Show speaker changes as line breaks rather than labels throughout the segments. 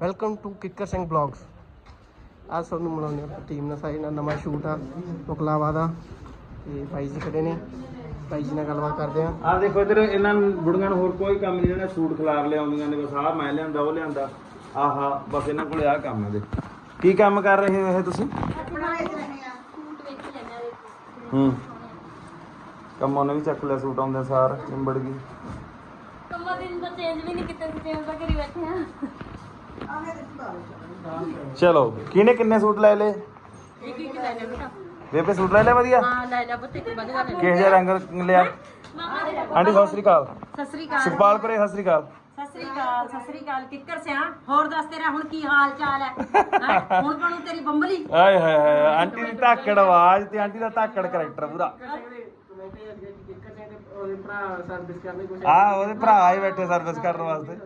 Welcome to Kikkar Singh blogs ਅੱਜ ਤੁਹਾਨੂੰ ਮਿਲਾਉਂਦੇ ਹਾਂ ਟੀਮ ਨਾਲ ਸਾਰੇ ਨਾਲ ਨਵਾਂ ਸ਼ੂਟ ਆ ਮੁਕਲਾਵਾ ਦਾ ਤੇ ਭਾਈ ਜੀ ਖੜੇ ਨੇ। ਭਾਈ ਜੀ ਨਾਲ ਗੱਲਬਾਤ ਕਰਦੇ ਆ
ਆ ਦੇਖੋ ਇਧਰ ਇਹਨਾਂ ਨੂੰ ਬੁੜੀਆਂ ਨੂੰ ਹੋਰ ਕੋਈ ਕੰਮ ਨਹੀਂ ਇਹਨਾਂ ਸੂਟ ਖਿਲਾਰ ਲਿਆਉਂਦੀਆਂ ਨੇ ਬਸ ਆਹ ਮੈਂ ਲਿਆਂਦਾ ਉਹ ਲਿਆਂਦਾ। ਆਹਾ ਬਸ ਇਹਨਾਂ ਕੋਲੇ ਆਹ ਕੰਮ ਹੈ ਦੇ ਕੀ ਕੰਮ ਕਰ ਰਹੇ ਹੋ ਇਹ ਤੁਸੀਂ? ਹੂੰ। ਕੰਮੋਂ ਨੇ ਵੀ ਚੱਕ ਲਿਆ ਸੂਟ ਆਉਂਦੇ ਸਾਰ ਚਿੰਬੜ ਗਈ।
ਕੰਮਾਂ ਦਿਨ ਤਾਂ ਚੇਂਜ ਵੀ ਨਹੀਂ ਕੀਤੇ ਸੀ ਚੇਂਜ ਤਾਂ ਕਰੀ ਬੈਠੇ ਆ।
ਚਲੋ ਕਿਹਨੇ ਕਿੰਨੇ ਸੂਟ ਲੈ ਲਏ?
ਇੱਕ ਇੱਕ ਲੈ ਲੈ ਬੇਟਾ।
ਬੇਬੇ ਸੂਟ ਲੈ ਲਿਆ ਵਧੀਆ?
ਹਾਂ ਲੈ ਲੈ ਪੁੱਤ ਇੱਕ ਵਧੀਆ ਲੈ
ਕਿਹੋ ਜਿਹਾ ਰੰਗ ਲਿਆ?
ਮਾਮਾ ਦੇ
ਆਂਟੀ ਸਤਿ ਸ੍ਰੀ ਅਕਾਲ।
ਸਤਿ ਸ੍ਰੀ ਅਕਾਲ।
ਸੁਖਪਾਲ ਕਰੇ ਸਤਿ ਸ੍ਰੀ ਅਕਾਲ।
ਸਤਿ ਸ੍ਰੀ ਅਕਾਲ ਸਤਿ ਸ੍ਰੀ ਅਕਾਲ। ਕਿੱਕਰ ਸਿਆ ਹੋਰ ਦੱਸ ਤੇਰਾ ਹੁਣ ਕੀ ਹਾਲ ਚਾਲ ਹੈ? ਹੈਂ? ਹੁਣ ਬਣੂ ਤੇਰੀ ਬੰਬਲੀ?
ਆਏ ਹਾਏ ਹਾਏ ਆਂਟੀ ਦੀ ਧਾਕੜ ਆਵਾਜ਼ ਤੇ ਆਂਟੀ ਦਾ ਧਾਕੜ ਕਰੈਕਟਰ ਪੂਰਾ। ਆ ਉਹਦੇ ਭਰਾ ਆਏ ਬੈਠੇ ਸਰਵਿਸ ਕਰਨ ਵਾਸਤੇ।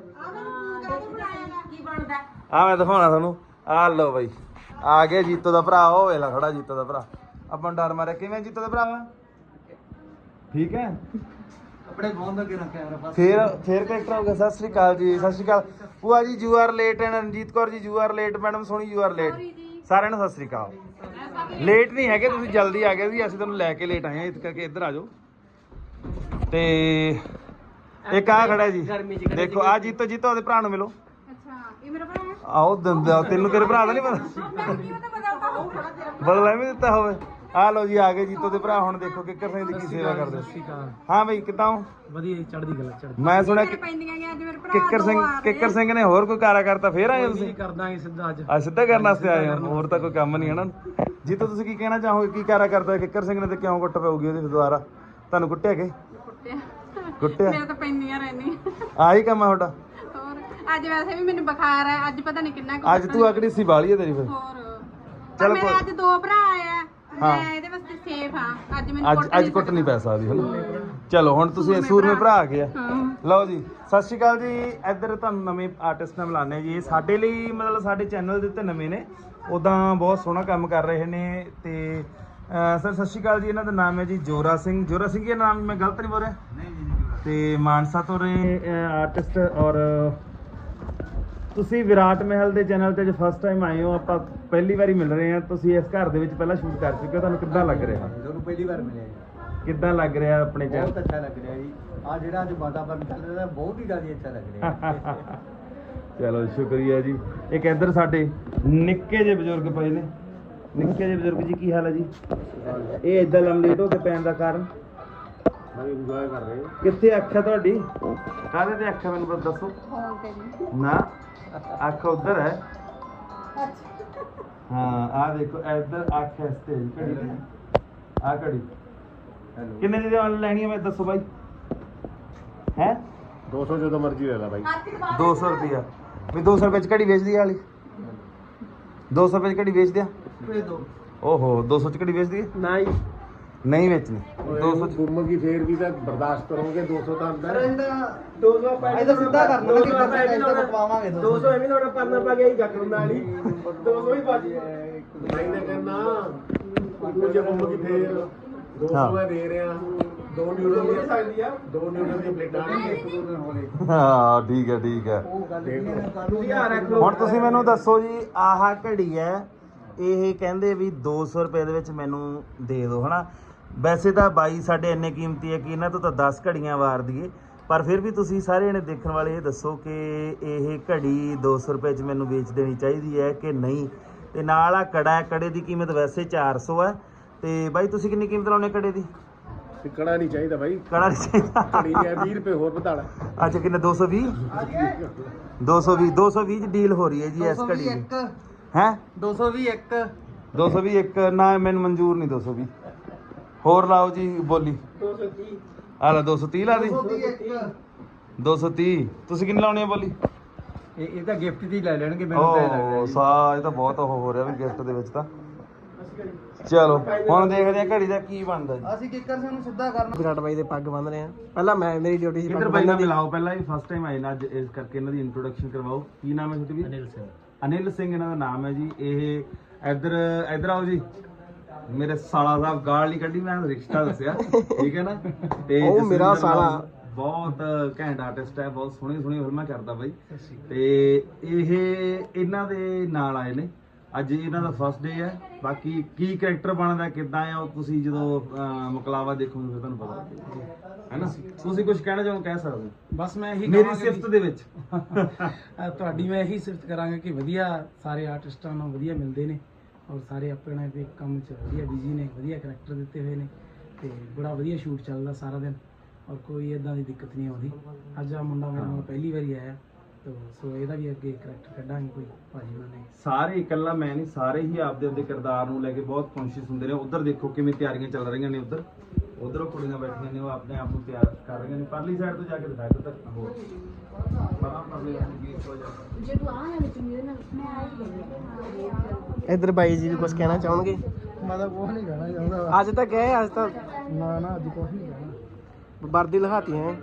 ਕੀ ਬਣਦਾ
ਆ ਮੈਂ ਦਿਖਾਉਣਾ ਤੁਹਾਨੂੰ। ਆ ਲਓ ਬਾਈ। ਆ ਗਿਆ ਜੀਤੋ ਦਾ ਭਰਾ ਉਹ ਵੇਲਾ ਖੜਾ ਜੀਤੋ ਦਾ ਭਰਾ। ਆਪਾਂ ਡਰ ਮਾਰਿਆ। ਕਿਵੇਂ ਜੀਤੋ ਦਾ ਭਰਾ ਠੀਕ ਹੈ?
ਕੱਪੜੇ ਬੰਦ ਕੇ ਰੱਖਿਆ ਕੈਮਰਾ
ਫੇਰ ਫੇਰ ਕਰੈਕਟਰ ਹੋ ਗਿਆ ਸਤਿ ਸ੍ਰੀ ਅਕਾਲ ਜੀ ਸਤਿ ਸ੍ਰੀ ਅਕਾਲ। ਭੂਆ ਜੀ you are late and Ranjit Kaur ji you are late madam Soni you are late ਸਾਰਿਆਂ ਨੂੰ ਸਤਿ ਸ੍ਰੀ ਅਕਾਲ। ਲੇਟ ਨਹੀਂ ਹੈਗੇ ਤੁਸੀਂ ਜਲਦੀ ਆ ਗਏ ਸੀ। ਅਸੀਂ ਤੁਹਾਨੂੰ ਲੈ ਕੇ ਲੇਟ ਆਏ ਹਾਂ। ਇਸ ਕਰਕੇ ਇੱਧਰ ਆ ਜਾਓ। ਤੇ ਇੱਕ ਆ ਖੜਾ ਜੀ। ਦੇਖੋ ਆ ਜੀਤੋ ਜੀਤੋ ਉਹਦੇ ਭਰਾ ਨੂੰ ਮਿਲੋ।
ਅੱਛਾ ਇਹ ਮੇਰਾ ਭਰਾ ਹੈ?
ਆਓ ਦੰਦਾ ਤੈਨੂੰ ਤੇਰੇ ਭਰਾ ਦਾ ਨਹੀਂ ਪਤਾ?
ਕੀ ਪਤਾ ਬਦਲਦਾ ਹੋਊ ਥੋੜਾ ਤੇਰਾ
ਬਦਲਾ ਵੀ ਦਿੱਤਾ ਹੋਵੇ। ਆ ਲਓ ਜੀ ਆ ਗਏ ਜੀਤੋ ਦੇ ਭਰਾ। ਹੁਣ ਦੇਖੋ ਕਿੱਕਰ ਸਿੰਘ ਦੀ ਕੀ ਸੇਵਾ ਕਰਦੇ। ਹਾਂ ਬਈ ਕਿਦਾਂ ਹੋ?
ਵਧੀਆ ਚੜਦੀ ਗੱਲ ਚੜਦੀ
ਮੈਂ ਸੁਣਿਆ ਕਿ
ਪੈਂਦੀਆਂ ਗਿਆ ਅੱਜ ਮੇਰੇ ਭਰਾ
ਕਿੱਕਰ ਸਿੰਘ ਕਿੱਕਰ ਸਿੰਘ ਨੇ ਹੋਰ ਕੋਈ ਕਾਰਾ ਕਰਤਾ ਫੇਰ ਆਏ ਹੋ ਤੁਸੀਂ?
ਕਰ ਦਾਂਗੇ ਸਿੱਧਾ ਅੱਜ।
ਆ ਸਿੱਧਾ ਕਰਨ ਵਾਸਤੇ ਆਏ ਹੋ? ਹੋਰ ਤਾਂ ਕੋਈ ਕੰਮ ਨਹੀਂ ਹੈ ਨਾ। ਜੀਤੋ ਤੁਸੀਂ ਕੀ ਕਹਿਣਾ ਚਾਹੋਗੇ? ਕੀ ਕਾਰਾ ਕਰਤਾ ਕਿੱਕਰ ਸਿੰਘ ਨੇ ਤੇ ਕਿਉਂ ਕੁੱਟ ਪਊਗੀ ਉਹਦੇ ਦੁਆਰਾ? ਤੁਹਾਨੂੰ ਕੁੱਟਿਆ ਕਿ?
ਕੁੱਟਿਆ।
ਕੁੱਟਿਆ?
ਮੇਰੇ ਤਾਂ ਪੈਂਦੀਆਂ ਰਹਿੰਦੀਆਂ।
ਆਹੀ ਕੰਮ ਆ ਤੁਹਾਡਾ?
ਹੋਰ ਅੱਜ ਵੈਸੇ ਵੀ ਮੈਨੂੰ ਬੁਖਾਰ ਹੈ ਅੱਜ ਪਤਾ ਨਹੀਂ ਕਿੰਨਾ ਕੁ
ਅੱਜ ਤੂੰ ਅਕੜੀ ਸੀ ਬਾਲੀ ਹੈ ਤੇਰੀ ਫਿਰ?
ਹੋਰ
ਚੱਲ
ਮੇਰੇ
ਕੋਈ-
ਅੱਜ ਦੋ ਭਰਾ ਆਏ ਆ
ਹਾਂ।
ਮੈਂ ਇਹਦੇ ਵਾਸਤੇ ਸੇਫ ਹਾਂ ਅੱਜ ਮੈਨੂੰ
ਅੱਜ
ਕੁੱਟ
ਅੱਜ ਕੁੱਟ ਨਹੀਂ ਪੈ ਸਕਦੀ ਹਨਾ? ਚਲੋ ਹੁਣ ਤੁਸੀਂ ਸੂਰਮੇ ਭਰਾ। ਆ ਗਏ ਆ।
ਹਾਂ।
ਲਓ ਜੀ ਸਤਿ ਸ਼੍ਰੀ ਅਕਾਲ ਜੀ। ਇੱਧਰ ਤੁਹਾਨੂੰ ਨਵੇਂ ਆਰਟਿਸਟ ਨਾਲ ਮਿਲਾਨੇ ਜੀ। ਇਹ ਸਾਡੇ ਲਈ ਮਤਲਬ ਸਾਡੇ ਚੈਨਲ ਦੇ ਉੱਤੇ ਨਵੇਂ ਨੇ। ਉਦਾਂ ਬਹੁਤ ਸੋਹਣਾ ਕੰਮ ਕਰ ਰਹੇ ਨੇ ਤੇ ਸਰ ਸਤਿ ਸ਼੍ਰੀ ਅਕਾਲ ਜੀ। ਇਹਨਾਂ ਦਾ ਨਾਮ ਹੈ ਜੀ ਜੋਰਾ ਸਿੰਘ। ਜੋਰਾ ਸਿੰਘ ਇਹ ਨਾਮ ਮੈਂ ਗਲਤ ਨਹੀਂ ਬੋਲ ਰਿਹਾ? ਨਹੀਂ ਜੀ ਤੇ ਮਾਨਸਾ ਤੋਂ ਰਹੇ ਆਰਟਿਸਟ ਔਰ ਤੁਸੀਂ ਵਿਰਾਟ ਮਹਿਲ ਦੇ ਚੈਨਲ ਤੇ ਜੋ ਫਸਟ ਟਾਈਮ ਆਏ ਹੋ। ਆਪਾਂ ਪਹਿਲੀ ਵਾਰੀ ਮਿਲ ਰਹੇ ਹਾਂ। ਤੁਸੀਂ ਇਸ ਘਰ ਦੇ ਵਿੱਚ ਪਹਿਲਾਂ ਸ਼ੂਟ ਕਰ ਚੁੱਕੇ ਹੋ। ਤੁਹਾਨੂੰ ਕਿੱਦਾਂ ਲੱਗ ਰਿਹਾ?
ਤੁਹਾਨੂੰ ਪਹਿਲੀ ਵਾਰ ਮਿਲਿਆ ਜੀ।
ਕਿੱਦਾਂ ਲੱਗ ਰਿਹਾ ਆਪਣੇ
ਬਹੁਤ
ਚੈਨਲ
ਅੱਛਾ ਲੱਗ ਰਿਹਾ ਜੀ। ਆ ਜਿਹੜਾ ਅੱਜ ਵਾਤਾਵਰਨ ਚੱਲ ਰਿਹਾ ਬਹੁਤ ਹੀ ਜ਼ਿਆਦਾ ਅੱਛਾ ਲੱਗ ਰਿਹਾ
ਚਲੋ ਸ਼ੁਕਰੀਆ ਜੀ। ਇੱਕ ਇੱਧਰ ਸਾਡੇ ਨਿੱਕੇ ਜਿਹੇ ਬਜ਼ੁਰਗ ਪਏ ਨੇ। ਨਿੱਕੇ ਜਿਹੇ ਬਜ਼ੁਰਗ ਜੀ ਕੀ ਹਾਲ ਹੈ ਜੀ? ਇਹ ਇਦਾਂ ਲੰਮਲੇਟ ਹੋ ਕੇ ਪੈਣ ਦਾ ਕਾਰਨ?
ਮੈਂ ਇੰਜੋਏ ਕਰ ਰਹੇ
ਕਿੱਥੇ ਅੱਖ ਹੈ ਤੁਹਾਡੀ? ਕਾਹਦੇ ਤੇ ਅੱਖ ਹੈ ਮੈਨੂੰ ਬਸ ਦੱਸੋ? ਨਾ ਅੱਖ ਉਧਰ ਹੈ। ਹਾਂ ਆ ਦੇਖੋ ਇੱਧਰ ਅੱਖ ਇਸ ਤੇ ਜੀ ਘੜੀ ਤੇ ਆ ਘੜੀ।
ਹੈਲੋ
ਕਿੰਨੇ ਦੀ ਲੈਣੀ ਹੈ ਮੈਂ ਦੱਸੋ ਬਾਈ? ਹੈ?
200 ਜਦੋਂ ਮਰਜ਼ੀ ਲੈ ਲੈ ਬਾਈ।
200 ਰੁਪਿਆ ਵੀ 200 ਰੁਪਏ ਚ ਘੜੀ ਵੇਚਦੀ ਆ ਵਾਲੀ? 200 ਰੁਪਏ ਚ ਘੜੀ ਵੇਚ ਦਿਆਂ
ਭੇਜ ਦੋ।
ਓਹੋ 200 ਚ ਘੜੀ ਵੇਚ ਦਈਏ
ਨਹੀਂ।
ਨਹੀਂ ਵੇਚਣੀ। 200 ਚ
ਗੁਰਮੁਖੀ ਫੇਰ ਵੀ ਤਾਂ ਬਰਦਾਸ਼ਤ ਕਰੋਗੇ 200 ਤਾਂ ਅੰਦਰ
ਇਹਦਾ 200 ਪੈਸੇ
ਇਹਦਾ ਸਿੱਧਾ ਕਰ ਲਓ ਕਿ
200
ਪੈਸੇ ਤਾਂ ਕਟਵਾਵਾਂਗੇ
200 ਐਵੇਂ ਤੁਹਾਡਾ ਪਰਨਾ ਪਾ ਗਿਆ ਹੀ ਜੱਕ ਨਾਲ ਹੀ। 200 ਹੀ ਬਾਜੀ
ਨਹੀਂ ਨਾ ਕਰਨਾ ਕੁਝ ਗੁਰਮੁਖੀ ਫੇਰ 200
ਹਾਂ।
ਮੈਂ ਦੇ ਰਿਹਾ। ਦੋ ਨਿਊਡਲ ਦੀ
ਸਕਦੀ ਆ।
ਦੋ ਨਿਊਡਲ ਦੀ ਪਲੇਟਾਂ ਇੱਕ ਦੋ ਹੋਲੇ
ਹਾਂ ਠੀਕ ਹੈ ਠੀਕ ਹੈ। ਹੁਣ ਤੁਸੀਂ ਮੈਨੂੰ ਦੱਸੋ ਜੀ ਆਹ ਘੜੀ ਹੈ ਇਹ ਕਹਿੰਦੇ ਵੀ 200 ਰੁਪਏ ਦੇ ਵਿੱਚ ਮੈਨੂੰ ਦੇ ਦਿਓ ਹਨਾ? ਵੈਸੇ ਤਾਂ ਬਾਈ ਸਾਡੇ ਇੰਨੇ ਕੀਮਤੀ ਹੈ ਕਿ ਇਹਨਾਂ ਤੋਂ ਤਾਂ 10 ਘੜੀਆਂ ਵਾਰ ਦਈਏ ਪਰ ਫਿਰ ਵੀ ਤੁਸੀਂ ਸਾਰੇ ਜਣੇ ਦੇਖਣ ਵਾਲੇ ਇਹ ਦੱਸੋ ਕਿ ਇਹ ਘੜੀ 200 ਰੁਪਏ 'ਚ ਮੈਨੂੰ ਵੇਚ ਦੇਣੀ ਚਾਹੀਦੀ ਹੈ ਕਿ ਨਹੀਂ? ਤੇ ਨਾਲ ਆ ਕੜਾ ਹੈ ਕੜੇ ਦੀ ਕੀਮਤ ਵੈਸੇ 400 ਹੈ ਤੇ ਬਾਈ ਤੁਸੀਂ ਕਿੰਨੀ ਕੀਮਤ ਲਾਉਣੇ ਕੜੇ ਦੀ?
ਟਿਕਣਾ ਨਹੀਂ ਚਾਹੀਦਾ ਬਾਈ।
ਕੜਾ ਨਹੀਂ ਚਾਹੀਦਾ।
ਘੜੀ ਹੈ 20 ਰੁਪਏ ਹੋਰ ਵਧਾ ਲੈ
ਅੱਛਾ ਕਿੰਨੇ? 220 220 220 ਚ ਡੀਲ ਹੋ ਰਹੀ ਹੈ ਜੀ ਇਸ ਘੜੀ ਦੀ। ਹੈ?
221
220 ਇੱਕ। ਨਾ ਮੈਨੂੰ ਮਨਜ਼ੂਰ ਨਹੀਂ 220 ਹੋਰ ਲਾਓ ਜੀ ਬੋਲੀ।
230
ਆ ਲੈ 230 ਲਾ ਦੀ। 230 ਤੁਸੀਂ ਕਿੰਨੇ ਲਾਉਣੀ ਹੈ ਬੋਲੀ?
ਇਹ ਇਹ ਤਾਂ ਗਿਫਟ ਦੀ ਲੈ ਲੈਣਗੇ
ਓ ਸਾ ਇਹ ਤਾਂ ਬਹੁਤ ਉਹ ਹੋ ਰਿਹਾ ਵੀ ਗਿਫਟ ਦੇ ਵਿੱਚ ਤਾਂ। ਚਲੋ ਹੁਣ ਦੇਖਦੇ ਆ ਘੜੀ ਦਾ ਕੀ ਬਣਦਾ ਜੀ।
ਅਸੀਂ ਕਿੱਕਰ ਸਿੰਘ ਨੂੰ ਸਿੱਧਾ ਕਰਨਾ।
ਵਿਰਾਟ ਬਾਈ ਦੇ ਪੱਗ ਬੰਨ ਰਹੇ ਆ ਪਹਿਲਾਂ ਮੈਂ ਮੇਰੀ ਡਿਊਟੀ ਸੀ
ਕਿੱਧਰ ਬਾਈ ਨਾਲ ਮਿਲਾਓ ਪਹਿਲਾਂ ਇਹ ਫਸਟ ਟਾਈਮ ਆਏ ਨਾ ਅੱਜ ਇਸ ਕਰਕੇ ਇਹਨਾਂ ਦੀ ਇੰਟਰੋਡਕਸ਼ਨ ਕਰਵਾਓ। ਕੀ ਨਾਮ ਹੈ ਵੀ? ਅਨਿਲ ਸਿੰਘ। ਅਨਿਲ ਸਿੰਘ ਇਹਨਾਂ ਦਾ ਨਾਮ ਹੈ ਜੀ ਇਹ ਇੱਧਰ ਇੱਧਰ ਆਓ ਜੀ। ਮੇਰੇ ਸਾਲਾ ਸਾਹਿਬ ਗਾਲ ਨਹੀਂ ਕੱਢੀ ਮੈਂ ਰਿਸ਼ਤਾ ਦੱਸਿਆ ਠੀਕ ਹੈ ਨਾ? ਤੇ
ਉਹ ਮੇਰਾ ਸਾਲਾ।
ਬਹੁਤ ਘੈਂਟ ਆਰਟਿਸਟ ਹੈ ਬਹੁਤ ਸੋਹਣੀ ਸੋਹਣੀ ਫਿਲਮਾਂ ਕਰਦਾ ਬਾਈ। ਤੇ ਇਹ ਇਹਨਾਂ ਦੇ ਨਾਲ ਆਏ ਨੇ। ਅੱਜ ਇਹਨਾਂ ਦਾ ਫਸਟ ਡੇ ਹੈ। ਬਾਕੀ ਕੀ ਕੈਰੈਕਟਰ ਬਣਦਾ ਕਿੱਦਾਂ ਆ ਉਹ ਤੁਸੀਂ ਜਦੋਂ ਅਹ, ਮੁਕਲਾਵਾ ਦੇਖੋਗੇ ਫਿਰ ਤੁਹਾਨੂੰ ਪਤਾ ਲੱਗੇਗਾ। ਹੈਨਾ ਤੁਸੀਂ ਕੁਝ ਕਹਿਣਾ ਚਾਹੋ ਕਹਿ ਸਕਦੇ ਹੋ?
ਬਸ ਮੈਂ ਇਹੀ
ਮੇਰੀ
ਕਹਾਂਗਾ
ਸਿਫਤ ਦੇ ਵਿੱਚ।
ਤੁਹਾਡੀ ਮੈਂ ਇਹੀ ਸਿਫਤ ਕਰਾਂਗਾ ਕਿ ਵਧੀਆ ਸਾਰੇ ਆਰਟਿਸਟਾਂ ਨੂੰ ਵਧੀਆ ਮਿਲਦੇ ਨੇ ਔਰ ਸਾਰੇ ਆਪਣੇ ਆਪਣੇ ਕੰਮ 'ਚ ਵਧੀਆ ਬਿਜ਼ੀ ਨੇ ਵਧੀਆ ਕਰੈਕਟਰ ਦਿੱਤੇ ਹੋਏ ਨੇ ਤੇ ਬੜਾ ਵਧੀਆ ਸ਼ੂਟ ਚੱਲਦਾ ਸਾਰਾ ਦਿਨ ਔਰ ਕੋਈ ਇਦਾਂ ਦੀ ਦਿੱਕਤ ਨਹੀਂ ਆਉਂਦੀ। ਅੱਜ ਆ ਮੁੰਡਾ ਮੇਰੇ ਨਾਲ ਪਹਿਲੀ ਵਾਰੀ ਆਇਆ। ਤੋ ਸੋ ਇਹਦਾ ਵੀ ਅੱਗੇ ਕਰੈਕਟਰ ਕੱਢਾਂਗੇ ਕੋਈ ਭਾਜੀ ਉਹਨਾਂ ਨੇ।
ਸਾਰੇ ਇਕੱਲਾ ਮੈਂ ਨਹੀਂ ਸਾਰੇ ਹੀ ਆਪਦੇ ਆਪਦੇ ਕਿਰਦਾਰ ਨੂੰ ਲੈ ਕੇ ਬਹੁਤ ਕੌਨਸ਼ੀਅਸ ਹੁੰਦੇ ਨੇ। ਉਧਰ ਦੇਖੋ ਕਿਵੇਂ ਤਿਆਰੀਆਂ ਚੱਲ ਰਹੀਆਂ ਨੇ ਉਧਰ। ਉਧਰ ਕੁੜੀਆਂ ਬੈਠੀਆਂ ਨੇ ਉਹ ਆਪਣੇ ਆਪ ਨੂੰ ਤਿਆਰ ਕਰ ਰਹੀਆਂ ਨੇ। ਪਰਲੀ ਸਾਈਡ ਤੋਂ ਜਾ ਕੇ ਦਿਖਾਇਆ ਇੱਧਰ ਤੱਕ ਹੋਰ। ਬੜਾ ਪਰਲੀ ਨੂੰ ਹੋ
ਇੱਧਰ ਬਾਈ ਜੀ ਵੀ ਕੁਝ ਕਹਿਣਾ ਚਾਹਣਗੇ?
ਮੈਂ ਤਾਂ ਕੁਝ ਨਹੀਂ ਕਹਿਣਾ ਚਾਹੁੰਦਾ।
ਅੱਜ ਤਾਂ ਗਏ ਅੱਜ ਤਾਂ
ਨਾ ਨਾ ਅੱਜ ਕੁਝ ਨਹੀਂ ਕਹਿਣਾ।
ਵਰਦੀ ਲਹਾਤੀ ਹੈ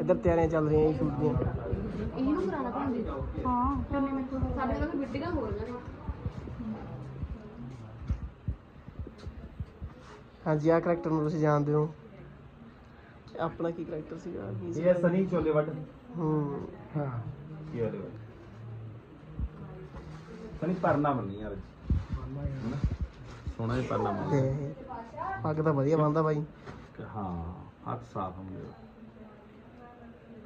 ਇੱਧਰ ਤਿਆਰੀਆਂ ਚੱਲ ਰਹੀਆਂ ਸ਼ੂਟ ਦੀਆਂ।
ਇਹਨੂੰ ਕਰਾਣਾ ਪੈਂਦੀ ਹਾਂ। ਸਾਡੇ ਕੋਲ ਹੋ
ਹਾਂਜੀ ਆਹ ਕਰੈਕਟਰ ਨੂੰ ਤੁਸੀਂ ਜਾਣਦੇ ਹੋ। ਆਪਣਾ ਕੀ ਕਰੈਕਟਰ ਸੀਗਾ? ਕੀ
ਇਹ ਹੈ ਸਨੀ ਚੋਲੇ ਵੱਡ
ਹੂੰ।
ਹਾਂ।
ਕੀ ਵਾਲੇ? ਵੱਡ ਸਨੀ ਪਰਨਾ ਬੰਨੀ ਯਾਰ ਹੈਨਾ? ਸੋਹਣਾ ਜਿਹਾ ਪਰਨਾ
ਤੇ
ਬੰਨੀ
ਪੱਗ ਤਾਂ ਵਧੀਆ ਬੰਦਾ ਬਾਈ।
ਹਾਂ ਹੱਥ ਸਾਫ਼ ਹੁੰਦੇ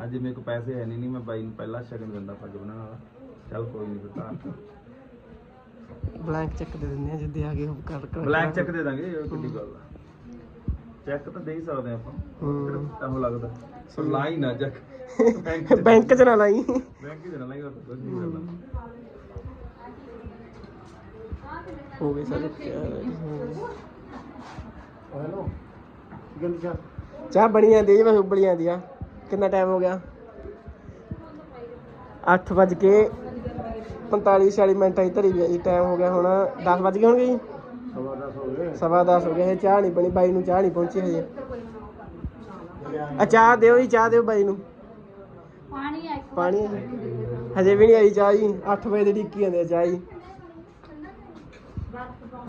ਅੱਜ ਮੇਰੇ ਕੋਲ ਪੈਸੇ ਹੈ ਨਹੀਂ ਨਹੀਂ ਮੈਂ ਬਾਈ ਨੂੰ ਪਹਿਲਾਂ ਸ਼ਗਨ ਦਿੰਦਾ ਪੱਗ ਬਣਾਉਣ ਵਾਲਾ ਚੱਲ ਕੋਈ ਨਹੀਂ ਬਤਾ
ਬਲੈਂਕ ਚੈੱਕ ਦੇ ਦਿੰਦੇ ਆ ਜਿੱਦੇ ਆ ਗਏ ਉਹ ਕਰ ਕਰ
ਬਲੈਂਕ ਚੈੱਕ ਦੇ ਦਾਂਗੇ ਇਹ ਕਿੱਡੀ ਗੱਲ ਆ। ਚੈੱਕ ਤਾਂ ਦੇ ਹੀ ਸਕਦੇ ਆਪਾਂ।
ਹੂੰ।
ਤਾਂ ਉਹ ਲੱਗਦਾ। ਸੋ ਲਾਈ ਨਾ ਚੈੱਕ ਬੈਂਕ
ਬੈਂਕ ਚ ਨਾ ਲਾਈ।
ਬੈਂਕ ਹੀ ਦੇਣਾ ਲਾਈ ਹੋਰ ਕੁਝ ਨਹੀਂ ਕਰਨਾ।
ਹੋ ਗਏ ਸਾਰੇ।
ਹੈਲੋ ਗੰਦੀ ਚਾਹ?
ਚਾਹ ਬਣੀ ਜਾਂਦੀ ਜੀ ਬਸ ਉਬਲੀ ਜਾਂਦੀ ਆ। ਕਿੰਨਾ ਟਾਈਮ ਹੋ ਗਿਆ? 8 ਵਜ ਕੇ 45 46 ਮਿੰਟ ਆਈ ਧਰੀ ਵੀ ਟਾਈਮ ਹੋ ਗਿਆ ਹੁਣ 10 ਵਜ ਗਏ ਹੋਣਗੇ ਜੀ?
ਸਵਾ ਦਸ ਹੋ ਗਏ।
ਸਵਾ 10 ਹੋ ਗਏ ਇਹ ਚਾਹ ਨਹੀਂ ਬਣੀ ਬਾਈ ਨੂੰ ਚਾਹ ਨਹੀਂ ਪਹੁੰਚੀ ਹਜੇ। ਆ ਚਾਹ ਦਿਓ ਜੀ ਚਾਹ ਦਿਓ ਬਾਈ ਨੂੰ।
ਪਾਣੀ ਆ
ਪਾਣੀ? ਹਜੇ ਵੀ ਨਹੀਂ ਆਈ ਚਾਹ ਜੀ 8 ਵਜੇ ਦੀ ਡਿੱਕੀ ਜਾਂਦੇ ਆ ਚਾਹ ਜੀ।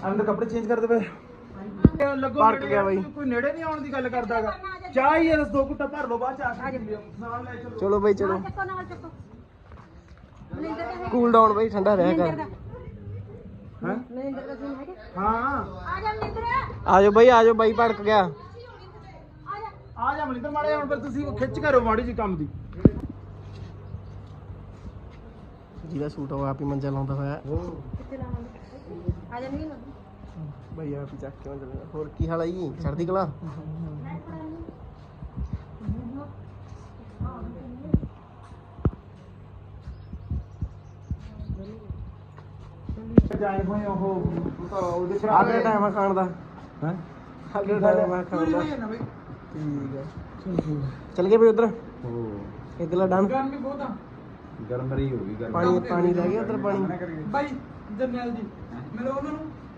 ਅੰਦਰ ਕੱਪੜੇ ਚੇਂਜ ਕਰਦੇ ਪਏ
ਪਾਰਕ ਗਿਆ ਬਾਈ।
ਕੋਈ ਨੇੜੇ ਨਹੀਂ ਆਉਣ ਦੀ ਗੱਲ ਕਰਦਾਗਾ। ਚਾਹ ਹੀ ਹੈ ਬਸ ਦੋ ਘੁੱਟਾ ਭਰ ਲਓ ਬਾਅਦ ਚ ਆ ਕੇ ਨਾਲ ਲੈ ਚਲੋ।
ਚਲੋ ਬਾਈ ਚਲੋ।
ਚੱਕੋ ਨਾਲ ਚੱਕੋ।
ਕੂਲ ਡਾਊਨ ਬਾਈ ਠੰਡਾ ਰਿਹਾ ਕਰ
ਹਾਂ?
ਮਨਿੰਦਰ ਦਾ ਸੀਨ ਹੈਗਾ।
ਹਾਂ।
ਆ ਜਾ ਮਨਿੰਦਰ
ਆਜੋ ਬਾਈ ਆਜੋ ਬਾਈ ਭੜਕ ਗਿਆ।
ਆ ਜਾ। ਮਨਿੰਦਰ ਮਾੜੇ ਹੁਣ ਫਿਰ ਤੁਸੀਂ ਖਿੱਚ ਕਰੋ ਮਾੜੀ ਜੀ ਕੰਮ ਦੀ।
ਜਿਹਦਾ ਸੂਟ ਆ ਉਹ ਆਪ ਹੀ ਮੰਜਾ ਲਾਉਂਦਾ ਹੋਇਆ।
ਕਿੱਥੇ ਲਾਵਾਂਗੇ? ਆ ਜਾ ਨਹੀਂ
ਬਾਈ ਆਪ ਹੀ ਚੱਕ ਕੇ ਮੰਜਾ ਲਾਉਂਦਾ ਹੋਰ ਕੀ ਹਾਲ ਹੈ ਜੀ? ਚੜ੍ਹਦੀ ਕਲਾ?
ਜਾਏ ਹੋਏ ਉਹ ਉਹਦੇ
ਆ ਕਿਹੜਾ ਟਾਈਮ ਆ ਖਾਣ ਦਾ?
ਹਾਂ?
ਆ ਕਿਹੜਾ ਟਾਈਮ ਆ ਖਾਣ ਦਾ? ਠੀਕ ਹੈ ਚੱਲ ਗਏ ਬਈ ਉਧਰ?
ਉਹ
ਇਧਰਲਾ ਡਨ
ਗਰਮੀ ਬਹੁਤ ਆ।
ਗਰਮ ਰਹੀ ਹੋਗੀ ਗਰਮ।
ਪਾਣੀ ਪਾਣੀ ਰਹਿ ਗਿਆ ਉਧਰ ਪਾਣੀ?
ਬਾਈ ਜਰਨੈਲ ਜੀ ਮਿਲੋ ਉਹਨਾਂ ਨੂੰ।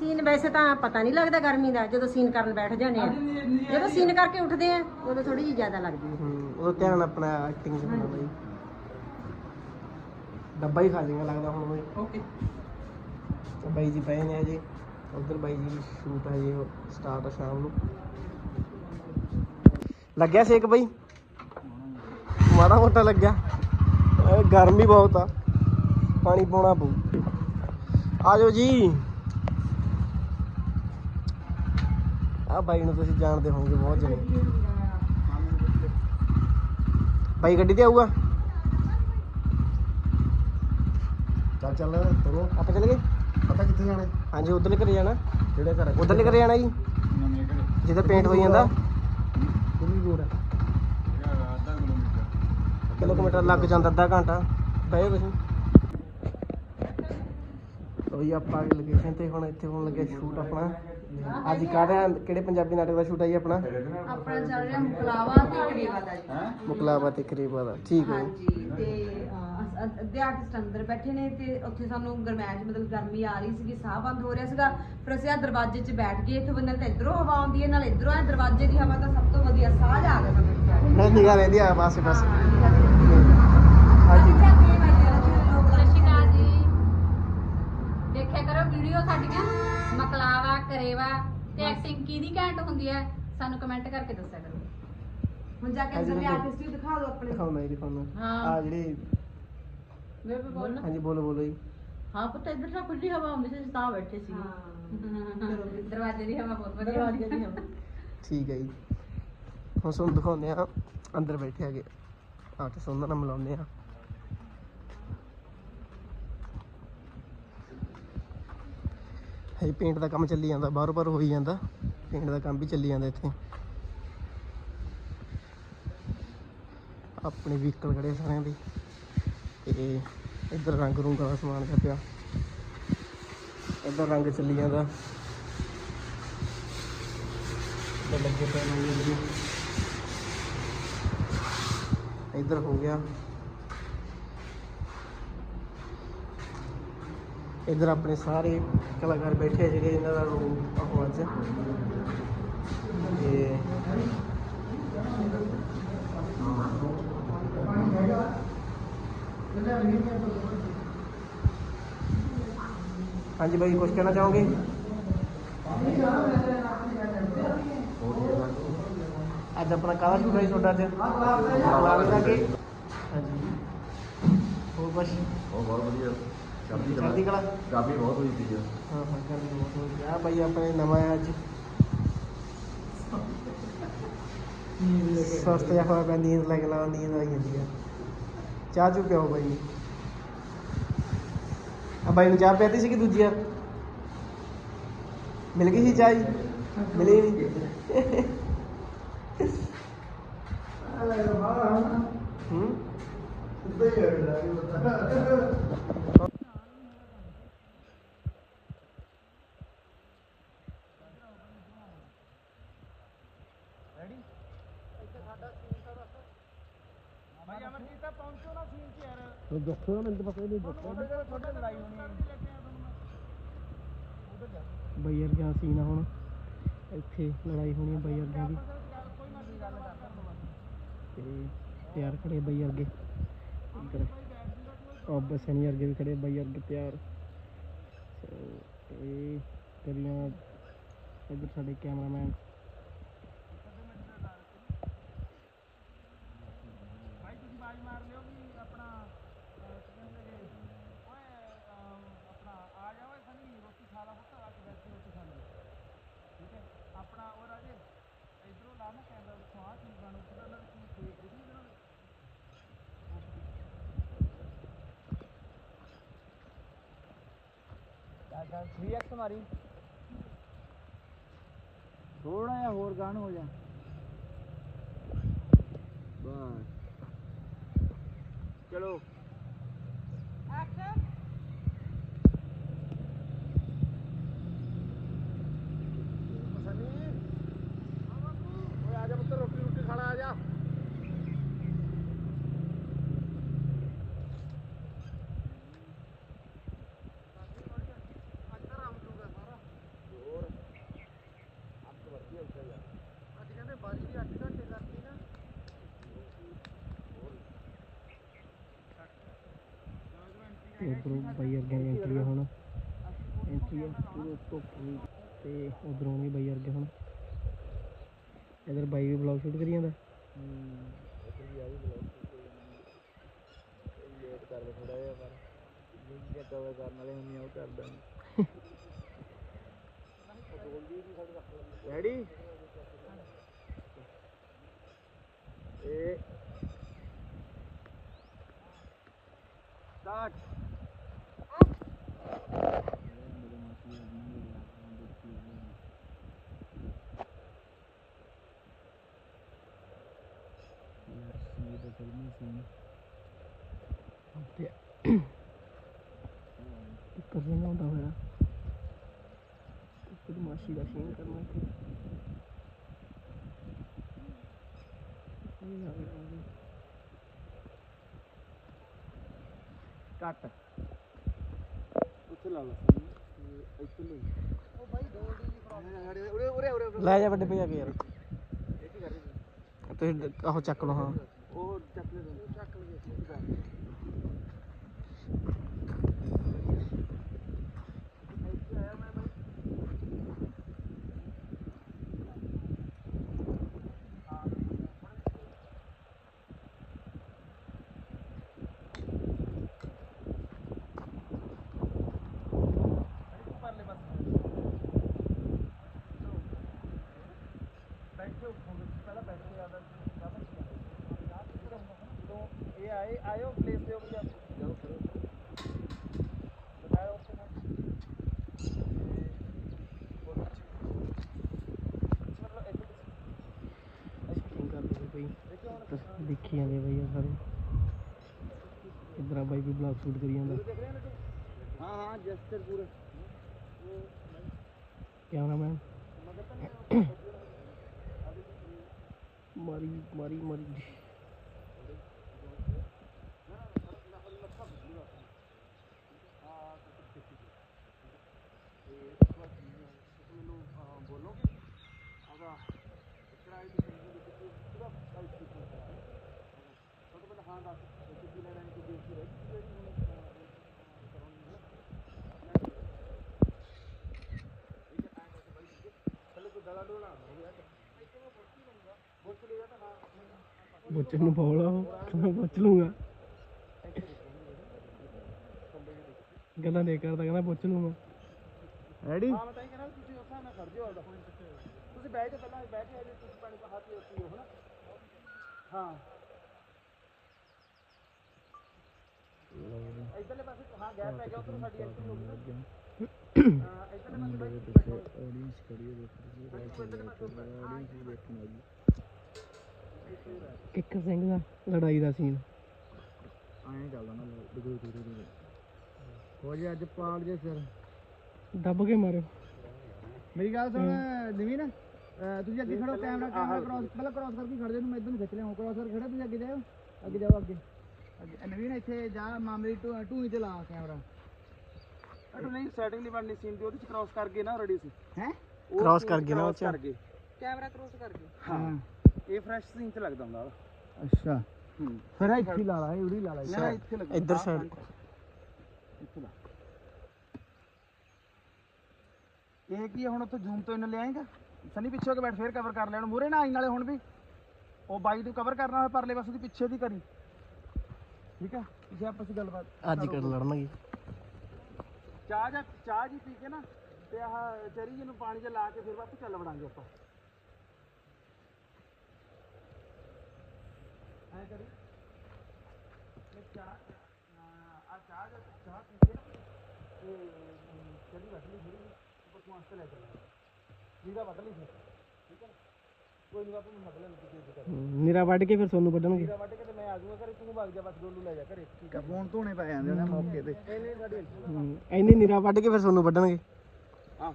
ਸੀਨ ਵੈਸੇ ਤਾਂ ਪਤਾ ਨਹੀਂ ਲੱਗਦਾ ਗਰਮੀ ਦਾ ਜਦੋਂ ਸੀਨ ਕਰਨ ਬੈਠ ਜਾਂਦੇ ਆ। ਜਦੋਂ ਸੀਨ ਕਰਕੇ ਉੱਠਦੇ ਆ ਉਦੋਂ ਥੋੜੀ ਜਿਹੀ ਜ਼ਿਆਦਾ ਲੱਗਦੀ ਹੈ
ਹੂੰ ਉਹ ਧਿਆਨ ਆਪਣਾ ਐਕਟਿੰਗ 'ਚ ਹੋਣਾ ਬਾਈ। ਡੱਬਾ ਹੀ ਖਾ ਜਾਏਗਾ ਲੱਗਦਾ ਹੁਣ ਬਾਈ।
ਓਕੇ
ਤਾਂ ਬਾਈ ਜੀ ਪਏ ਨੇ ਅਜੇ ਉਧਰ ਬਾਈ ਜੀ ਦੀ ਸ਼ੂਟ ਹੈ ਜੀ ਸਟਾਰਟ ਆ ਸ਼ਾਮ ਨੂੰ। ਲੱਗਿਆ ਸੇਕ ਬਾਈ? ਮਾੜਾ ਮੋਟਾ ਲੱਗਿਆ। ਇਹ ਗਰਮੀ ਬਹੁਤ ਆ। ਪਾਣੀ ਪਾਉਣਾ ਪਊ। ਆ ਜਾਓ ਜੀ। ਆ ਬਾਈ ਨੂੰ ਤੁਸੀਂ ਜਾਣਦੇ ਹੋਵੋਗੇ ਬਹੁਤ ਜਣੇ। ਬਾਈ ਗੱਡੀ ਤੇ ਆਊਗਾ?
ਚੱਲ ਚੱਲ ਤੁਰੋ।
ਆਪਾਂ ਚੱਲ ਗਏ?
ਪਤਾ ਕਿੱਥੇ ਜਾਣਾ?
ਹਾਂਜੀ ਉਧਰਲੇ ਘਰੇ ਜਾਣਾ।
ਕਿਹੜੇ ਘਰ
ਉਧਰਲੇ ਘਰੇ ਜਾਣਾ ਜੀ।
ਨਵੇਂ ਘਰੇ।
ਜਿੱਥੇ ਪੇਂਟ ਹੋਈ ਜਾਂਦਾ।
ਕਿੰਨੀ ਦੂਰ ਹੈ
ਅੱਧਾ ਕਿਲੋਮੀਟਰ
ਕਿਲੋਮੀਟਰ ਲੱਗ ਜਾਂਦਾ ਅੱਧਾ ਘੰਟਾ। ਬਹਿਓ ਤੁਸੀਂ। ਉਹੀ ਆਪਾਂ ਅਗਲੀ ਲੋਕੇਸ਼ਨ ਤੇ ਹੁਣ ਇੱਥੇ ਹੋਣ ਲੱਗਿਆ ਸ਼ੂਟ ਆਪਣਾ। ਅੱਜ ਕਾਹਦਾ ਕਿਹੜੇ ਪੰਜਾਬੀ ਨਾਟਕ ਦਾ ਸ਼ੂਟ ਹੈ ਜੀ ਆਪਣਾ?
ਆਪਣਾ ਚੱਲ ਰਿਹਾ ਮੁਕਲਾਵਾ ਤੇ ਕਰੀਵਾ ਦਾ ਜੀ
ਮੁਕਲਾਬਾ ਤੇ ਕਰੀਬਾ ਦਾ ਠੀਕ ਹੈ ਜੀ।
ਹਾਂਜੀ ਤੇ ਅਹ,
ਅ- ਅੱਧੇ ਆਰਟਿਸਟ ਅੰਦਰ ਬੈਠੇ ਨੇ ਤੇ ਉੱਥੇ ਸਾਨੂੰ ਗਰਮੈਸ਼ ਮਤਲਬ ਗਰਮੀ ਆ ਰਹੀ ਸੀਗੀ ਸਾਹ ਬੰਦ ਹੋ ਰਿਹਾ ਸੀਗਾ। ਫਿਰ ਅਸੀਂ ਆ ਦਰਵਾਜ਼ੇ 'ਚ ਬੈਠ ਗਏ ਇੱਥੇ ਬੰਦੇ ਤਾਂ ਇਧਰੋਂ ਹਵਾ ਆਉਂਦੀ ਹੈ ਨਾਲ ਇਧਰੋਂ ਆ ਦਰਵਾਜ਼ੇ ਦੀ ਹਵਾ ਤਾਂ ਸਭ ਤੋਂ ਵਧੀਆ ਸਾਹ ਆ ਗਿਆ ਸਾਨੂੰ।
ਨਹੀਂ ਨਿਗਾ ਰਹਿੰਦੀ ਆ ਪਾਸੇ ਪਾਸੇ
ਹਾਂਜੀ।
ਹਾਂਜੀ
ਸਤਿ ਸ਼੍ਰੀ ਅਕਾਲ ਜੀ। ਦੇਖਿਆ ਕਰੋ ਵੀਡੀਓ ਸਾਡੀਆਂ। ਮਕਲਾਵਾ ਕਰੇਵਾ ਤੇ ਐਕਟਿੰਗ ਕਿਹਦੀ ਘੈਂਟ ਹੁੰਦੀ ਹੈ ਸਾਨੂੰ ਕਮੈਂਟ ਕਰਕੇ ਦੱਸਿਆ ਕਰੋ।
ਹੁਣ ਜਾ ਕੇ ਅੰਦਰ ਦੇ ਆਰਟਿਸਟ ਵੀ ਦਿਖਾ ਦਿਓ ਆਪਣੇ।
ਦਿਖਾਉਂਦਾ ਜੀ ਦਿਖਾਉਂਦਾ
ਹਾਂ।
ਆ ਜਿਹੜੀ ਹਾਂਜੀ ਬੋਲੋ ਬੋਲੋ ਜੀ।
ਹਾਂ ਪੁੱਤ ਇੱਧਰ ਤਾਂ ਖੁੱਲੀ ਹਵਾ ਆਉਂਦੀ ਸੀ ਅਸੀਂ ਤਾਂ ਬੈਠੇ ਸੀ
ਦਰਵਾਜ਼ੇ ਦੀ ਹਵਾ ਬਹੁਤ ਵਧੀਆ
ਦਰਵਾਜ਼ੇ ਦੀ ਹਵਾ।
ਠੀਕ ਹੈ ਜੀ। ਹੁਣ ਤੁਹਾਨੂੰ ਦਿਖਾਉਂਦੇ ਆ ਅੰਦਰ ਬੈਠੇ ਹੈਗੇ। ਆਰਟਿਸਟ ਉਹਨਾਂ ਨਾਲ ਮਿਲਾਉਂਦੇ ਆ ਹਜੇ ਪੇਂਟ ਦਾ ਕੰਮ ਚੱਲੀ ਜਾਂਦਾ, ਬਾਹਰੋਂ ਬਾਹਰ ਹੋਈ ਜਾਂਦਾ ਪੇਂਟ ਦਾ ਕੰਮ ਵੀ ਚੱਲੀ ਜਾਂਦਾ ਇੱਥੇ। ਆਪਣੇ ਵਹੀਕਲ ਖੜੇ ਸਾਰਿਆਂ ਦੇ, ਤੇ ਇੱਧਰ ਰੰਗ ਰੂੰਗ ਦਾ ਸਮਾਨ ਪਿਆ ਪਿਆ। ਇੱਧਰ ਰੰਗ ਚੱਲੀ ਜਾਂਦਾ। ਤੇ ਲੱਗੇ ਪਏ ਨੇ ਜੀ। ਇੱਧਰ ਹੋ ਗਿਆ। ਇੱਧਰ ਆਪਣੇ ਸਾਰੇ ਕਲਾਕਾਰ ਬੈਠੇ ਆ ਜਿਹੜੇ ਇਹਨਾਂ ਦਾ ਰੂਮ ਆਹੋ ਅੱਜ ਤੇ ਹਾਂਜੀ ਬਾਈ ਕੁਝ ਕਹਿਣਾ ਚਾਹੋਗੇ? ਅੱਜ ਆਪਣਾ ਕਾਹਦਾ ਸ਼ੂਟ ਹੈ ਤੁਹਾਡਾ ਅੱਜ? ਕੇ ਹਾਂਜੀ। ਹੋਰ ਕੁਛ?
ਉਹ ਬਹੁਤ ਵਧੀਆ। ਚੜ੍ਹਦੀ ਕਲਾ।
ਚੜ੍ਹਦੀ ਕਲਾ?
ਕਾਫੀ ਬਹੁਤ ਹੋਈ ਸੀ
ਹਾਂ ਹਾਂ ਗੱਲ ਬਹੁਤ ਹੋ ਗਿਆ ਬਾਈ ਆਪਣੇ ਨਵਾਂ ਹੈ ਅੱਜ। ਸਸਤ ਜਿਹਾ ਹੋਇਆ ਪਿਆ ਨੀਂਦ ਲੱਗ ਲਾ ਨੀਂਦ ਆਈ ਜਾਂਦੀ ਆ। ਚਾਹ ਚੁ ਪਿਓ ਬਾਈ। ਨੂੰ। ਆ ਬਾਈ ਨੂੰ ਚਾਹ ਪਿਆਤੀ ਸੀ ਕਿ ਦੂਜੀ ਆ ਮਿਲ ਗਈ ਸੀ ਚਾਹ ਜੀ? ਮਿਲੀ ਨਹੀਂ ਹੂੰ? ਦੱਸੋ ਨਾ ਮੈਨੂੰ ਤਾਂ ਪਤਾ ਹੀ ਨਹੀਂ ਦੱਸੋ। ਬਈ ਯਾਰ ਕਿਆ ਸੀਨ ਆ ਹੁਣ? ਇੱਥੇ ਲੜਾਈ ਹੋਣੀ ਹੈ ਬਈ ਯਾਰ ਦੀ। ਤੇ ਤਿਆਰ ਖੜੇ ਬਈ ਅੱਗੇ। ਇੱਧਰ ਆਬ ਸੀਨੀਅਰ ਅੱਗੇ ਵੀ ਖੜੇ ਬਈ ਅੱਗੇ ਪਿਆਰ ਸੋ ਇਹ ਕਰੀਆਂ ਇੱਧਰ ਸਾਡੇ ਕੈਮਰਾਮੈਨ
ਰਿਐਕਟ ਮਾਰੀ। ਥੋੜਾ ਜਿਹਾ ਹੋਰ ਗਾਣ ਹੋ ਜਾ। ਬਸ। ਚਲੋ
ਓਏ ਆ ਜਾ ਪੁੱਤਰ ਰੋਟੀ ਰੋਟੀ ਖਾਣਾ ਆ ਜਾ
ਤੇ ਉਧਰੋਂ ਬਾਈ ਅੱਗੇ ਦੀ ਐਂਟਰੀ ਆ ਹੁਣ। ਐਂਟਰੀ ਆ ਪੂਰੇ ਧੁੱਪ ਵੀ ਤੇ ਉਧਰੋਂ ਵੀ ਬਾਈ ਅੱਗੇ ਹੁਣ। ਇਧਰ ਬਾਈ ਵੀ ਬਲੌਗ ਸ਼ੂਟ ਕਰੀ ਜਾਂਦਾ।
ਰੈਡੀ ਏ ਸਟਾਰਟ
ਤੇ ਕਰ ਰਿਹਾ ਹੁੰਦਾ ਹੋਇਆ ਤੇ ਬਦਮਾਸ਼ੀ ਦਾ ਸੀਨ ਕਰਨਾ ਇੱਥੇ ਇਹ ਆ ਗਿਆ, ਆ ਗਿਆ।
ਕੱਟ ਉੱਥੇ ਲਾ
ਜਾ ਵੱਡੇ ਭਈਆ ਕੇ ਯਾਰ। ਤੁਸੀਂ ਆਹੋ ਚੱਕ ਲਓ ਹਾਂ
ਉਹ ਚੱਕ ਲੈ ਚੱਕ ਲੈ ਇਹ ਆਏ ਆਇਓ ਪਲੇਸ ਤੇ ਉੱਪਰ ਜਾਓ ਬਤਾਓ ਉੱਥੇ ਨਾ
ਕਰਦੇ ਬਈ ਦੇਖੀ ਜਾਂਦੇ ਬਈ ਇਹ ਸਾਰੇ ਇਧਰ ਬਲੌਗ ਸ਼ੂਟ ਕਰੀ ਜਾਂਦਾ।
ਹਾਂ ਹਾਂ ਜਸਟਰ ਪੂਰਾ।
ਕੈਮਰਾਮੈਨ ਮਾਰੀ ਮਾਰੀ ਮਾਰੀ। ਬੱਚੇ ਨੂੰ ਬੋਲਾ ਮੈਂ ਪੁੱਛ ਲੂੰਗਾ। ਗੱਲਾਂ ਦੇ ਕਰਦਾ ਕਹਿੰਦਾ ਪੁੱਛ ਲੂੰਗਾ।
ਰੈਡੀ
ਹਾਂ ਮੈਂ ਤਾਂ ਇਹ ਕਹਿੰਦਾ ਤੁਸੀਂ ਉਸ ਹਿਸਾਬ ਨਾਲ ਖੜ ਜਿਓ ਆਪਦਾ ਤੁਸੀਂ ਬੈਠ ਕੇ ਪਹਿਲਾਂ ਬੈਠ ਕੇ ਅਜੇ ਤੁਸੀਂ ਪਾਣੀ ਪਾ ਕੇ ਉੱਤੀ ਹੋ ਹਨਾ? ਹਾਂ। ਇਧਰਲੇ ਪਾਸੇ ਹਾਂ ਗੈਪ ਪੈ ਗਿਆ ਉਧਰ ਸਾਡੀ ਐਂਟਰੀ ਹੋ ਗਈ ਨਾ। ਇਧਰਲੇ ਪਾਸੇ ਬੈਠ
ਕੇ ਆਡੀਅנס ਖੜੀ
ਹੈ ਦੇਖੋ
ਆਡੀਅנס ਦੇਖਣਾ ਜੀ
ਕਿੱਕਰ ਸਿੰਘ ਦਾ ਲੜਾਈ ਦਾ ਸੀਨ
ਐਂ ਚੱਲਦਾ ਨਾ ਡਗੂ ਡਗੂ ਡਗੂ ਹੋ ਜੇ ਅੱਜ ਪਾਲ ਜੇ ਸਿਰ
ਦੱਬ ਕੇ ਮਾਰਿਓ।
ਮੇਰੀ ਗੱਲ ਸੁਣ ਨਵੀਨ ਅਹ ਤੁਸੀਂ ਅੱਗੇ ਖੜੋ ਕੈਮਰਾ ਕੈਮਰਾ ਕ੍ਰਾਸ ਪਹਿਲਾਂ ਕ੍ਰਾਸ ਕਰਕੇ ਖੜ ਜਾ ਨੂੰ ਮੈਂ ਇਧਰ ਨੂੰ ਖਿੱਚ ਲਿਆ ਕ੍ਰਾਸ ਕਰਕੇ ਖੜਾ ਤੁਸੀਂ ਅੱਗੇ ਜਾਓ ਅੱਗੇ ਜਾਓ ਅੱਗੇ। ਅੱਗੇ ਨਵੀਨ ਇੱਥੇ ਜਾ ਮਾਮੇ ਦੀ ਟੂ ਤੇ ਲਾ ਕੈਮਰਾ ਅਟੂ ਨਹੀਂ ਸੈਟਿੰਗ ਨਹੀਂ ਬਣਨੀ ਸੀਨ ਦੀ ਉਹਦੇ ਚ ਕ੍ਰਾਸ ਕਰਕੇ ਨਾ ਰੈਡੀ ਸੀ। ਹੈ?
Cross ਕਰ ਗਏ ਨਾ ਉਹ 'ਚ।
ਕਰਕੇ।
ਕੈਮਰਾ ਕ੍ਰੋਸ ਕਰ ਗਏ
ਹਾਂ। ਇਹ ਫਰੈਸ਼ ਸੀਨ ਚ ਲੱਗਦਾ ਹੁੰਦਾ ਵਾ।
ਅੱਛਾ।
ਹੂੰ।
ਫਿਰ ਇੱਥੇ ਲਾ ਲਾ ਇਹ ਉਰੀ ਲਾ ਲਾ
ਨਾ ਇੱਥੇ ਲੱਗਦਾ।
ਇੱਧਰ ਸਾਈਡ
ਇੱਥੇ ਲਾ। ਇਹ ਕੀ ਹੁਣ ਉੱਥੇ ਜ਼ੂਮ ਤੋਂ ਇਨ ਲਿਆਏਗਾ? ਸਨੀ ਪਿੱਛੇ ਹੋ ਕੇ ਬੈਠ ਫੇਰ ਕਵਰ ਕਰ ਲੈਣ। ਮੂਰੇ ਨਾ ਆਈ ਨਾਲੇ ਹੁਣ ਵੀ। ਉਹ ਬਾਈ ਨੂੰ ਕਵਰ ਕਰਨਾ ਹੋਇਆ ਪਰਲੇ ਪਾਸੇ ਦੀ ਪਿੱਛੇ ਦੀ ਕਰੀ। ਠੀਕ ਹੈ ਤੁਸੀਂ ਆਪਸ ਵਿੱਚ ਗੱਲਬਾਤ
ਅੱਜ ਕਰ। ਲੜਨਗੇ।
ਚਾਹ ਜਾਂ ਚਾਹ ਜੀ ਪੀ ਕੇ ਨਾ ਤੇ ਆਹ ਚਰੀ ਜੀ ਨੂੰ ਪਾਣੀ 'ਚ ਲਾ ਕੇ ਫਿਰ ਵਾਪਸ ਚੱਲ ਵੜਾਂਗੇ ਆਪਾਂ। ਐ ਕਰੀ। ਮੈਂ ਚਾਹ ਆ ਚਾਹ ਚਾਹ ਨਾ ਥੋੜੀ ਉੱਪਰ ਤੂੰ ਆਸਤੇ ਲੈ ਜੀਰਾ ਫਿਰ ਠੀਕ ਹੈ? ਕੋਈ ਨਹੀਂ ਕਰ
ਨੀਰਾ ਵੱਢ ਕੇ ਫਿਰ ਸੋਨੂੰ ਵੱਢਣਗੇ।
ਜੀਰਾ ਵੱਢ ਕੇ ਤੇ ਮੈਂ ਆ ਜਾਊਂਗਾ ਘਰੇ ਤੂੰ ਭੱਜ ਜਾ ਬਸ ਡੋਲੂ ਲੈ ਜਾ ਘਰੇ। ਠੀਕ ਹੈ। ਫੋਨ ਧੋਣੇ ਪੈ ਜਾਂਦੇ ਨੇ ਮੌਕੇ ਤੇ। ਇਹ ਨਹੀਂ ਸਾਡੀ
ਨੀਰਾ ਵੱਢ ਕੇ ਫਿਰ ਸੋਨੂੰ ਵੱਢਣਗੇ।
ਆਹੋ।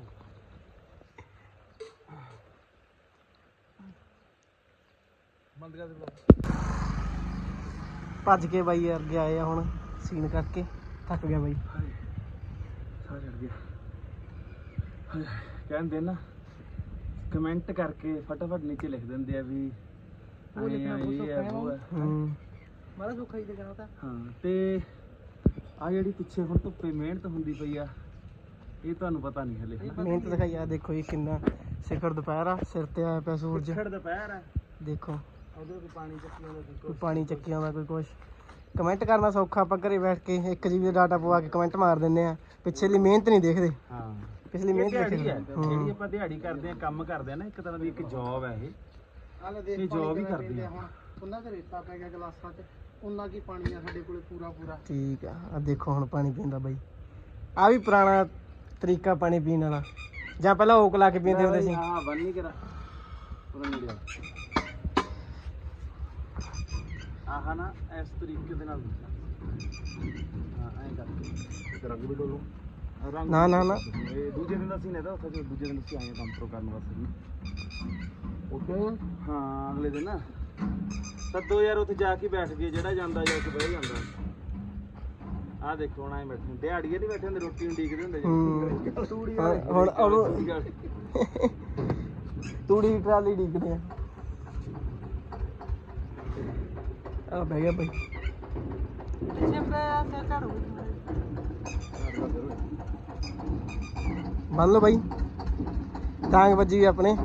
ਬੰਦ ਕਰ ਦੇ
ਭੱਜ ਕੇ ਬਾਈ ਯਾਰ ਗਿਆ ਆ ਹੁਣ ਸੀਨ ਕਰਕੇ ਥੱਕ ਗਿਆ ਬਾਈ।
ਸਾਹ ਚੜ ਗਿਆ। ਕਹਿੰਦੇ ਨਾ ਕਮੈਂਟ ਕਰਕੇ ਫਟਾਫਟ ਨੀਚੇ ਲਿਖ ਦਿੰਦੇ ਆ ਵੀ ਉਹ ਲਿਖਣਾ ਇਹ ਹੈ ਉਹ ਹੈ
ਹੂੰ।
ਮਾਰਾ ਸੁੱਖਾ ਹੀ ਤੇ ਤਾਂ। ਹਾਂ ਤੇ ਆ ਜਿਹੜੀ ਪਿੱਛੇ ਹੁਣ ਧੁੱਪੇ ਮਿਹਨਤ ਹੁੰਦੀ ਪਈ ਆ ਇਹ ਤੁਹਾਨੂੰ ਪਤਾ ਨਹੀਂ ਹਲੇ।
ਮਿਹਨਤ ਦਿਖਾਈ ਆ ਦੇਖੋ ਜੀ ਕਿੰਨਾ ਸਿਖਰ ਦੁਪਹਿਰ ਆ ਸਿਰ ਤੇ ਆਇਆ ਪਿਆ ਸੂਰਜ।
ਦੁਪਹਿਰ ਆ।
ਦੇਖੋ।
ਉਦੋਂ ਵੀ ਪਾਣੀ ਚੱਕੀ ਆਉਂਦਾ
ਕੋਈ ਪਾਣੀ ਚੱਕਿਆਂ ਦਾ ਕੋਈ ਕੁਛ। ਕਮੈਂਟ ਕਰਨਾ ਸੌਖਾ ਆਪਾਂ ਘਰੇ ਬੈਠ ਕੇ 1 ਜੀਬੀ ਦਾ ਡਾਟਾ ਪਵਾ ਕੇ ਕਮੈਂਟ ਮਾਰ ਦਿੰਦੇ ਆ ਪਿੱਛੇ ਦੀ ਮਿਹਨਤ ਨਹੀਂ ਦੇਖਦੇ।
ਹਾਂ।
ਪਿਛਲੀ ਮਿਹਨਤ
ਦਿਹਾੜੀ
ਦੇਖਦੇ
ਜਿਹੜੀ ਆਪਾਂ ਦਿਹਾੜੀ ਕਰਦੇ ਆ ਕੰਮ ਕਰਦੇ ਆ ਨਾ ਇੱਕ ਤਰ੍ਹਾਂ ਦੀ ਇੱਕ ਜੌਬ ਹੈ ਇਹ। ਇਹ ਜੌਬ ਹੀ ਕਰਦੇ ਆ
ਉਹਨਾਂ ਦੇ ਰੇਤਾ ਪੈ ਗਿਆ ਗਲਾਸਾਂ 'ਚ ਉਹਨਾਂ ਕੀ ਪਾਣੀ ਆ ਸਾਡੇ ਕੋਲੇ ਪੂਰਾ ਪੂਰਾ?
ਠੀਕ ਆ ਆ ਦੇਖੋ ਹੁਣ ਪਾਣੀ ਪੀਂਦਾ ਬਾਈ। ਆ ਵੀ ਪੁਰਾਣਾ ਤਰੀਕਾ ਪਾਣੀ ਪੀਣ ਵਾਲਾ। ਜਾਂ ਪਹਿਲਾਂ ਓਕ ਲਾ ਕੇ ਪੀਂਦੇ ਹੁੰਦੇ ਸੀ।
ਹਾਂ ਬੰਨ ਨਹੀਂ ਕਰਾ। ਪੂਰਾ ਨੇੜੇ ਆਹ ਨਾ ਇਸ ਤਰੀਕੇ ਦੇ ਨਾਲ ਹਾਂ
ਨਾ ਨਾ ਨਾ।
ਇਹ ਦੂਜੇ ਦਿਨ ਅਸੀਂ ਨੇਦਾ ਉੱਥੇ ਦੂਜੇ ਦਿਨ ਅਸੀਂ ਆਏ ਕੰਮ ਪ੍ਰੋ ਕਰਨ ਵਾਸਤੇ ਨਾ ਓਕੇ। ਹਾਂ ਅਗਲੇ ਦਿਨ ਨਾ। ਸੱਦੋ ਯਾਰ ਉੱਥੇ ਜਾ ਕੇ ਬੈਠ ਗਏ ਜਿਹੜਾ ਜਾਂਦਾ ਜਾ ਕੇ ਬਹਿ ਜਾਂਦਾ। ਆ ਦੇਖੋ ਹੁਣ ਐ ਬੈਠੇ ਦਿਹਾੜੀਏ ਨਹੀਂ ਬੈਠੇ ਹੁੰਦੇ ਰੋਟੀ ਨੂੰ ਡੀਕਦੇ ਹੁੰਦੇ
ਜੀ ਹੁਣ ਤੂੜੀ ਟਰਾਲੀ ਡੀਕਦੇ ਆ। ਆ ਬਹਿ ਗਿਆ ਮੰਨ ਲਓ ਭਾਈ। ਟਾਂਗ ਵੱਜੀ ਆਪਣੇ।